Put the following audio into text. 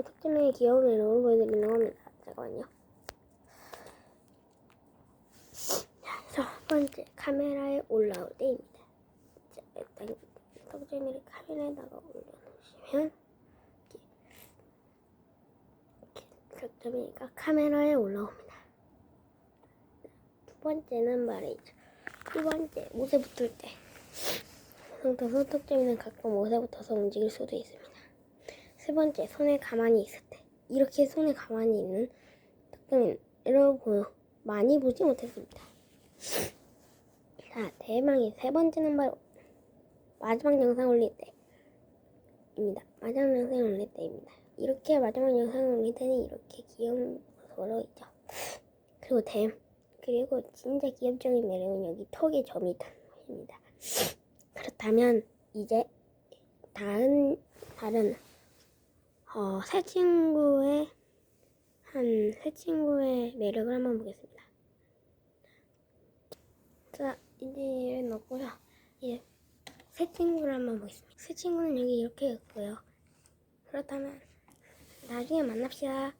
오늘 특징의 귀여운 매력으로 보여드리는 겁니다. 잠깐만요. 자, 첫 번째 카메라에 올라올 때입니다. 자, 일단 특징을 카메라에다가 올려놓으시면 득점이니까 카메라에 올라옵니다. 두 번째는 말이죠. 두 번째 옷에 붙을 때 상태 손톱점이는 가끔 옷에 붙어서 움직일 수도 있습니다. 세 번째 손에 가만히 있을 때 이렇게 손에 가만히 있는 득점인 여러분 많이 보지 못했습니다. 자 대망의 세 번째는 바로 마지막 영상 올릴 때입니다. 마지막 영상 올릴 때입니다. 이렇게 마지막 영상을 올릴 때는 이렇게 귀여운 모습으로 있죠. 그리고 댐 그리고 진짜 귀엽적인 매력은 여기 턱에 점이 있다는 것입니다. 그렇다면 이제 다른 다른 어, 새 친구의 한 새 친구의 매력을 한번 보겠습니다. 자 이제 넣고요. 이제 새 친구를 한번 보겠습니다. 새 친구는 여기 이렇게 있고요. 그렇다면 나중에 만납시다.